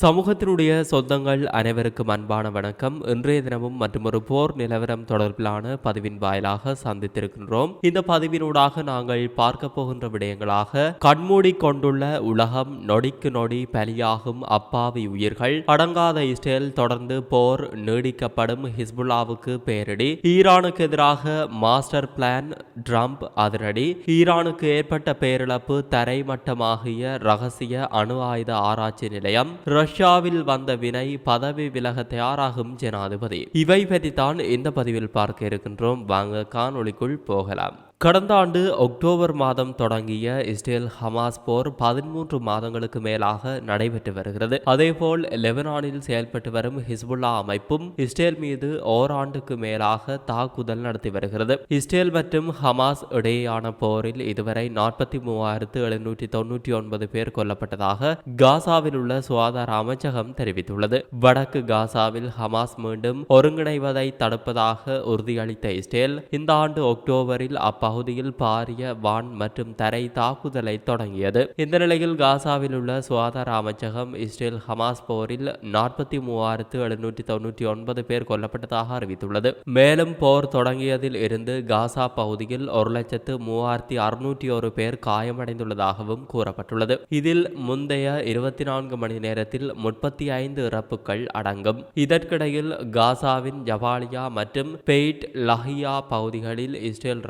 சமூகத்தினுடைய சொந்தங்கள் அனைவருக்கும் அன்பான வணக்கம். இன்றைய தினமும் மற்றொரு போர் நிலவரம் தொடர்பிலான பதிவின் வாயிலாக சந்தித்திருக்கின்றோம். இந்த பதிவினூடாக நாங்கள் பார்க்க போகின்ற விடயங்களாக கண்மூடி கொண்டுள்ள உலகம் நொடிக்கு நொடி பலியாகும் அப்பாவி உயிர்கள் அடங்காத இஸ்ரேல் தொடர்ந்து போர் நீடிக்கப்படும் ஹிஸ்புல்லாவுக்கு பேரிடி. ஈரானுக்கு எதிராக மாஸ்டர் பிளான் ட்ரம்ப் அதிரடி. ஈரானுக்கு ஏற்பட்ட பேரிழப்பு தரைமட்டமாகிய ரகசிய அணு ஆயுத ஆராய்ச்சி நிலையம் ரஷ்யாவில் வந்த வினை பதவி விலக தயாராகும் ஜனாதிபதி. இவை பற்றித்தான் இந்த பதிவில் பார்க்க இருக்கின்றோம். வாங்க காணொளிக்குள் போகலாம். கடந்த ஆண்டு அக்டோபர் மாதம் தொடங்கிய இஸ்ரேல் ஹமாஸ் போர் பதிமூன்று மாதங்களுக்கு மேலாக நடைபெற்று வருகிறது. அதேபோல் லெபனானில் செயல்பட்டு வரும் ஹிஸ்புல்லா அமைப்பும் இஸ்ரேல் மீது ஓராண்டுக்கு மேலாக தாக்குதல் நடத்தி வருகிறது. இஸ்ரேல் மற்றும் ஹமாஸ் இடையேயான போரில் இதுவரை நாற்பத்தி மூவாயிரத்து எழுநூற்றி தொன்னூற்றி ஒன்பது பேர் கொல்லப்பட்டதாக காசாவில் உள்ள சுகாதார அமைச்சகம் தெரிவித்துள்ளது. வடக்கு காசாவில் ஹமாஸ் மீண்டும் ஒருங்கிணைவதை தடுப்பதாக உறுதியளித்த இஸ்ரேல் இந்த ஆண்டு அக்டோபரில் பகுதியில் பாரிய வான் மற்றும் தரை தாக்குதலை தொடங்கியது. இந்த நிலையில் காசாவில் உள்ள சுகாதார அமைச்சகம் இஸ்ரேல் ஹமாஸ் போரில் நாற்பத்தி மூவாயிரத்து எழுநூற்றி தொன்னூற்றி ஒன்பது பேர் கொல்லப்பட்டதாக அறிவித்துள்ளது. மேலும் போர் தொடங்கியதில் இருந்து காசா பகுதியில் ஒரு லட்சத்து மூவாயிரத்தி அறுநூற்றி ஒரு பேர் காயமடைந்துள்ளதாகவும் கூறப்பட்டுள்ளது. இதில் முந்தைய இருபத்தி நான்கு மணி நேரத்தில் முப்பத்தி ஐந்து இறப்புகள் அடங்கும். இதற்கிடையில் காசாவின் ஜவாலியா மற்றும் பெய்ட் லஹியா பகுதிகளில் இஸ்ரேல்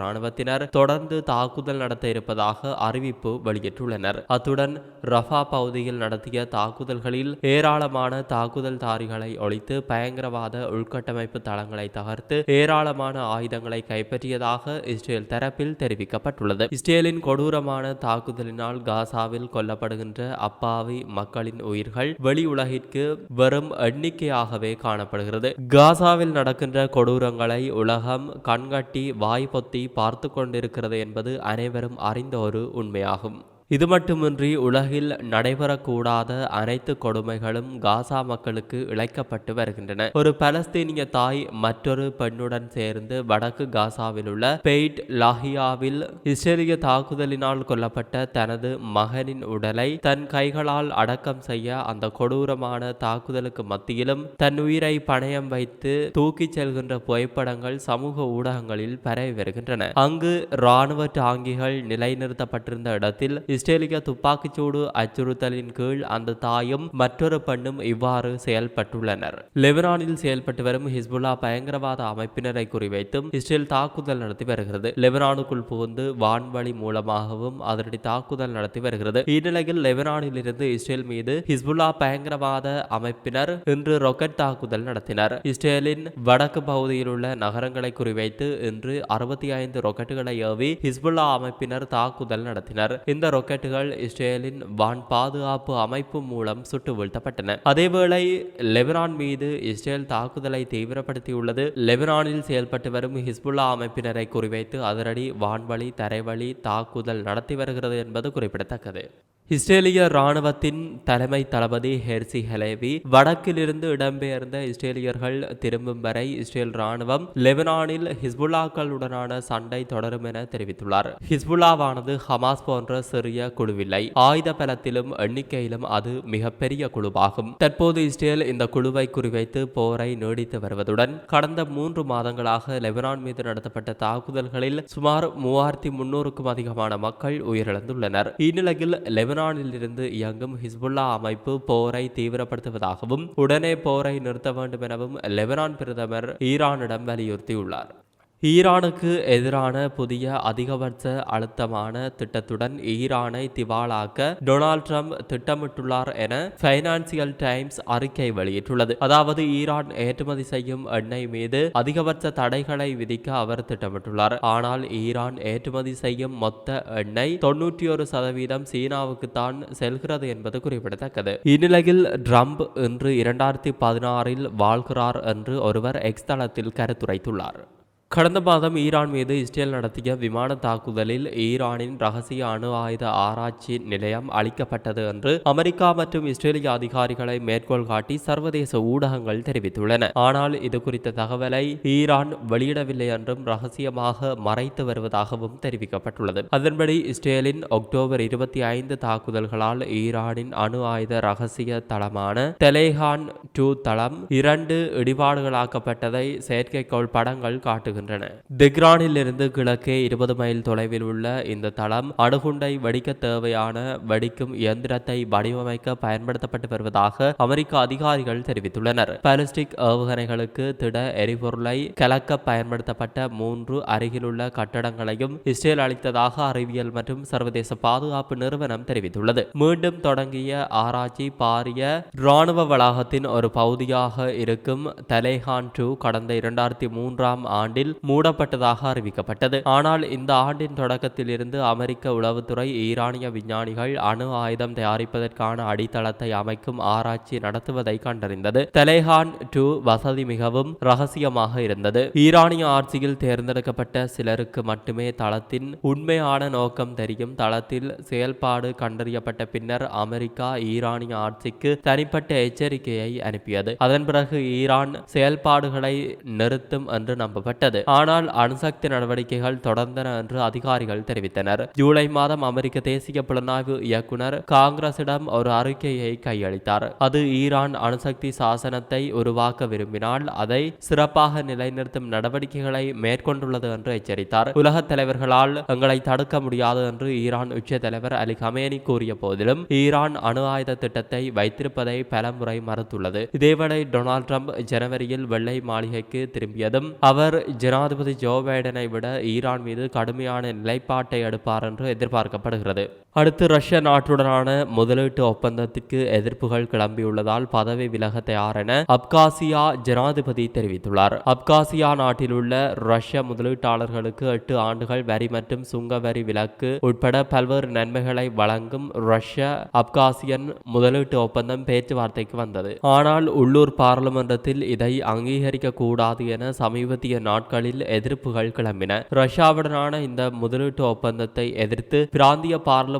ராணுவத்தினர் தொடர்ந்து தாக்குதல் நடத்த இருப்பதாக அறிவிப்பு வெளியிட்டுள்ளனர். அத்துடன் ரஃபா பகுதியில் நடத்திய தாக்குதல்களில் ஏராளமான தாக்குதல்தாரிகளை ஒழித்து பயங்கரவாத உள்கட்டமைப்பு தளங்களை தகர்த்து ஏராளமான ஆயுதங்களை கைப்பற்றியதாக இஸ்ரேல் தரப்பில் தெரிவிக்கப்பட்டுள்ளது. இஸ்ரேலின் கொடூரமான தாக்குதலினால் காசாவில் கொல்லப்படுகின்ற அப்பாவி மக்களின் உயிர்கள் வெளி உலகிற்கு வெறும் எண்ணிக்கையாகவே காணப்படுகிறது. காசாவில் நடக்கின்ற கொடூரங்களை உலகம் கண்கட்டி வாய் பொத்தி பார்த்து கொண்டிருக்கிறது என்பது அனைவரும் அறிந்த ஒரு உண்மையாகும். இது மட்டுமின்றி உலகில் நடைபெறக்கூடாத அனைத்து கொடுமைகளும் காசா மக்களுக்கு இழைக்கப்பட்டு வருகின்றன. ஒரு பலஸ்தீனிய தாய் மற்றொரு பெண்ணுடன் சேர்ந்து வடக்கு காசாவில் உள்ள பெய்ட் லாஹியாவில் இஸ்ரேலிய தாக்குதலினால் கொல்லப்பட்ட தனது மகனின் உடலை தன் கைகளால் அடக்கம் செய்ய அந்த கொடூரமான தாக்குதலுக்கு மத்தியிலும் தன் உயிரை பணயம் வைத்து தூக்கிச் செல்கின்ற புகைப்படங்கள் சமூக ஊடகங்களில் பரவி வருகின்றன. அங்கு இராணுவ டாங்கிகள் நிலைநிறுத்தப்பட்டிருந்த இடத்தில் இஸ்ரேலிய துப்பாக்கிச்சூடு அச்சுறுத்தலின் கீழ் அந்த தாயும் மற்றொரு பெண்ணும் இவ்வாறு செயல்பட்டுள்ளனர். லெபனானில் செயல்பட்டு வரும் ஹிஸ்புல்லா பயங்கரவாத அமைப்பினரை குறிவைத்தும் இஸ்ரேல் தாக்குதல் நடத்தி வருகிறது. லெபனானுக்குள் புகுந்து வான்வழி மூலமாகவும் அதனடி தாக்குதல் நடத்தி வருகிறது. இந்நிலையில் லெபனானில் இருந்து இஸ்ரேல் மீது ஹிஸ்புல்லா பயங்கரவாத அமைப்பினர் இன்று ராக்கெட் தாக்குதல் நடத்தினர். இஸ்ரேலின் வடக்கு பகுதியில் உள்ள நகரங்களை குறிவைத்து இன்று அறுபத்தி ஐந்து ராக்கெட்டுகளை ஏவி ஹிஸ்புல்லா அமைப்பினர் தாக்குதல் நடத்தினர். இந்த ராக்கெட்டுகள் இஸ்ரேலின் வான் பாதுகாப்பு அமைப்பு மூலம் சுட்டு வீழ்த்தப்பட்டன அதேவேளை லெபனான் மீது இஸ்ரேல் தாக்குதலை தீவிரப்படுத்தியுள்ளது. லெபனானில் செயல்பட்டு வரும் ஹிஸ்புல்லா அமைப்பினரை குறிவைத்து அதிரடி வான்வழி தரைவழி தாக்குதல் நடத்தி வருகிறது என்பது குறிப்பிடத்தக்கது. இஸ்ரேலிய ராணுவத்தின் தலைமை தளபதி ஹெர்சி ஹெலேவி வடக்கிலிருந்து இடம்பெயர்ந்த இஸ்ரேலியர்கள் திரும்பும் வரை இஸ்ரேல் ராணுவம் லெபனானில் ஹிஸ்புல்லாக்களுடனான சண்டை தொடரும் என தெரிவித்துள்ளார். ஹிஸ்புல்லாவானது ஹமாஸ் போன்ற சிறிய குழுவில்லை. ஆயுத பலத்திலும் எண்ணிக்கையிலும் அது மிகப்பெரிய குழுவாகும். தற்போது இஸ்ரேல் இந்த குழுவை குறிவைத்து போரை நீடித்து வருவதுடன் கடந்த மூன்று மாதங்களாக லெபனான் மீது நடத்தப்பட்ட தாக்குதல்களில் சுமார் மூவாயிரத்தி முன்னூறுக்கும் அதிகமான மக்கள் உயிரிழந்துள்ளனர். இந்நிலையில் லெபனானில் லெபனானிலிருந்து இயங்கும் ஹிஸ்புல்லா அமைப்பு போரை தீவிரப்படுத்துவதாகவும் உடனே போரை நிறுத்த வேண்டும் எனவும் லெபனான் பிரதமர் ஈரானிடம் வலியுறுத்தியுள்ளார். ஈரானுக்கு எதிரான புதிய அதிகபட்ச அழுத்தமான திட்டத்துடன் ஈரானை திவாலாக்க டொனால்ட் ட்ரம்ப் திட்டமிட்டுள்ளார் என பைனான்சியல் டைம்ஸ் அறிக்கை வெளியிட்டுள்ளது. அதாவது ஈரான் ஏற்றுமதி செய்யும் எண்ணெய் மீது அதிகபட்ச தடைகளை விதிக்க அவர் திட்டமிட்டுள்ளார். ஆனால் ஈரான் ஏற்றுமதி செய்யும் மொத்த எண்ணெய் தொன்னூற்றி ஒரு சதவீதம் சீனாவுக்குத்தான் செல்கிறது என்பது குறிப்பிடத்தக்கது. இந்நிலையில் ட்ரம்ப் இன்று இரண்டாயிரத்தி பதினாறில் வாழ்கிறார் என்று ஒருவர் எக்ஸ் தளத்தில் கருத்துரைத்துள்ளார். கடந்த மாதம் ஈரான் மீது இஸ்ரேல் நடத்திய விமான தாக்குதலில் ஈரானின் ரகசிய அணு ஆயுத ஆராய்ச்சி நிலையம் அளிக்கப்பட்டது என்று அமெரிக்கா மற்றும் இஸ்ரேலிய அதிகாரிகளை மேற்கோள் காட்டி சர்வதேச ஊடகங்கள் தெரிவித்துள்ளன. ஆனால் இது குறித்த தகவலை ஈரான் வெளியிடவில்லை என்றும் ரகசியமாக மறைத்து வருவதாகவும் தெரிவிக்கப்பட்டுள்ளது. அதன்படி இஸ்ரேலின் அக்டோபர் இருபத்தி ஐந்து தாக்குதல்களால் ஈரானின் அணு ஆயுத ரகசிய தளமான தெலேஹான் டூ தளம் இரண்டு இடிபாடுகளாக்கப்பட்டதை செயற்கைக்கோள் படங்கள் காட்டுகின்றன. திக்ரானில் இருந்து கிழக்கே இருபது மைல் தொலைவில் உள்ள இந்த தளம் அணுகுண்டை வெடிக்க தேவையான வெடிக்கும் இயந்திரத்தை வடிவமைக்க பயன்படுத்தப்பட்டு வருவதாக அமெரிக்க அதிகாரிகள் தெரிவித்துள்ளனர். பாலிஸ்டிக் ஏவுகணைகளுக்கு திட எரிபொருளை கலக்க பயன்படுத்தப்பட்ட மூன்று அருகிலுள்ள கட்டடங்களையும் இஸ்ரேல் அளித்ததாக அறிவியல் மற்றும் சர்வதேச பாதுகாப்பு நிறுவனம் தெரிவித்துள்ளது. மீண்டும் தொடங்கிய ஆராய்ச்சி பாரிய ராணுவ வளாகத்தின் ஒரு பகுதியாக இருக்கும் தலேஹான் டூ கடந்த இரண்டாயிரத்தி மூன்றாம் ஆண்டில் மூடப்பட்டதாக அறிவிக்கப்பட்டது. ஆனால் இந்த ஆண்டின் தொடக்கத்தில் இருந்து அமெரிக்க உளவுத்துறை ஈரானிய விஞ்ஞானிகள் அணு ஆயுதம் தயாரிப்பதற்கான அடித்தளத்தை அமைக்கும் ஆராய்ச்சி நடத்துவதை கண்டறிந்தது. தெலேஹான் டூ வசதி மிகவும் ரகசியமாக இருந்தது. ஈரானிய ஆட்சியில் தேர்ந்தெடுக்கப்பட்ட சிலருக்கு மட்டுமே தளத்தின் உண்மையான நோக்கம் தெரியும். தளத்தில் செயல்பாடு கண்டறியப்பட்ட பின்னர் அமெரிக்கா ஈரானிய ஆட்சிக்கு தனிப்பட்ட எச்சரிக்கையை அனுப்பியது. அதன் பிறகு ஈரான் செயல்பாடுகளை நிறுத்தும் என்று நம்பப்பட்டது. ஆனால் அணுசக்தி நடவடிக்கைகள் தொடர்ந்தன என்று அதிகாரிகள் தெரிவித்தனர். ஜூலை மாதம் அமெரிக்க தேசிய புலனாய்வு இயக்குனர் காங்கிரசிடம் ஒரு அறிக்கையை கையளித்தார். அது ஈரான் அணுசக்தி சாசனத்தை உருவாக்க விரும்பினால் அதை சிறப்பாக நிலைநிறுத்தும் நடவடிக்கைகளை மேற்கொண்டுள்ளது என்று எச்சரித்தார். உலக தலைவர்களால் எங்களை தடுக்க முடியாது என்று ஈரான் உச்ச தலைவர் அலி கமேனி கூறிய போதிலும் ஈரான் அணு ஆயுத திட்டத்தை வைத்திருப்பதை பலமுறை மறுத்துள்ளது. இதேவேளை டொனால்ட் ட்ரம்ப் ஜனவரியில் வெள்ளை மாளிகைக்கு திரும்பியதும் அவர் ஜனாதிபதி ஜோ பைடனை விட ஈரான் மீது கடுமையான நிலைப்பாட்டை எடுப்பார் என்று எதிர்பார்க்கப்படுகிறது. அடுத்து ரஷ்ய நாட்டுடனான முதலீட்டு ஒப்பந்தத்திற்கு எதிர்ப்புகள் கிளம்பியுள்ளதால் பதவி விலக தயார் என அப்காசியா ஜனாதிபதி தெரிவித்துள்ளார். அப்காசியா நாட்டில் உள்ள ரஷ்ய முதலீட்டாளர்களுக்கு எட்டு ஆண்டுகள் வரி மற்றும் சுங்க வரி விலக்கு உட்பட பல்வேறு நன்மைகளை வழங்கும் ரஷ்ய அப்காசியன் முதலீட்டு ஒப்பந்தம் பேச்சுவார்த்தைக்கு வந்தது. ஆனால் உள்ளூர் பாராளுமன்றத்தில் இதை அங்கீகரிக்க கூடாது என சமீபத்திய நாட்களில் எதிர்ப்புகள் கிளம்பின. ரஷ்யாவுடனான இந்த முதலீட்டு ஒப்பந்தத்தை எதிர்த்து பிராந்திய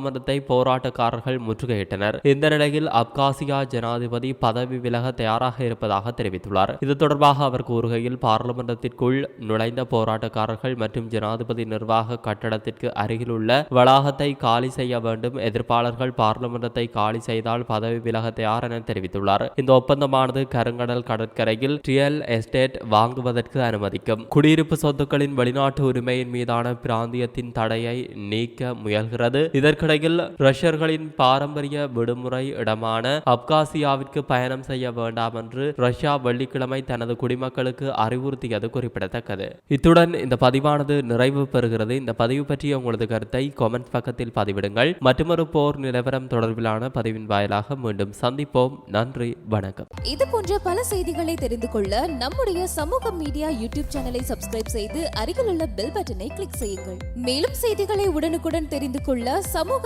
பாராளுமன்றத்தை போராட்டக்காரர்கள் முற்றுகையிட்டனர். இந்த நிலையில் அப்காசியா ஜனாதிபதி பதவி விலக தயாராக இருப்பதாக தெரிவித்துள்ளார். இது தொடர்பாக அவர் கூறுகையில் பாராளுமன்றத்திற்குள் நுழைந்த போராட்டக்காரர்கள் மற்றும் ஜனாதிபதி நிர்வாக கட்டடத்திற்கு அருகில் உள்ள வளாகத்தை காலி செய்ய வேண்டும் எதிர்ப்பாளர்கள் பார்லிமெண்டத்தை காலி செய்தால் பதவி விலக தயார் என தெரிவித்துள்ளார். இந்த ஒப்பந்தமானது கருங்கடல் கடற்கரையில் ரியல் எஸ்டேட் வாங்குவதற்கு அனுமதிக்கும். குடியிருப்பு சொத்துக்களின் வெளிநாட்டு உரிமையின் மீதான பிராந்தியத்தின் தடையை நீக்க முயல்கிறது. இதற்கிடையில் இந்நிலையில் ரஷ்யர்களின் பாரம்பரிய விடுமுறை இடமான அப்காசியாவிற்கு பயணம் செய்ய வேண்டாம் என்று ரஷ்யா வெள்ளிக்கிழமை தனது குடிமக்களுக்கு அறிவுறுத்தியது குறிப்பிடத்தக்கது. இத்துடன் இந்த பதிவானது நிறைவு பெறுகிறது. இந்த பதிவு பற்றிய உங்களது கருத்தை கொமெண்ட் பக்கத்தில் பதிவிடுங்கள். மற்றொரு போர் நிலவரம் தொடர்பிலான பதிவின் வாயிலாக மீண்டும் சந்திப்போம். நன்றி வணக்கம். இது போன்ற பல செய்திகளை தெரிந்து கொள்ள நம்முடைய சமூக மீடியா யூடியூப் சேனலை சப்ஸ்கிரைப் செய்து அருகில் உள்ள பெல் பட்டனை கிளிக் செய்யுங்கள். மேலும் செய்திகளை உடனுக்குடன் தெரிந்து கொள்ள சமூக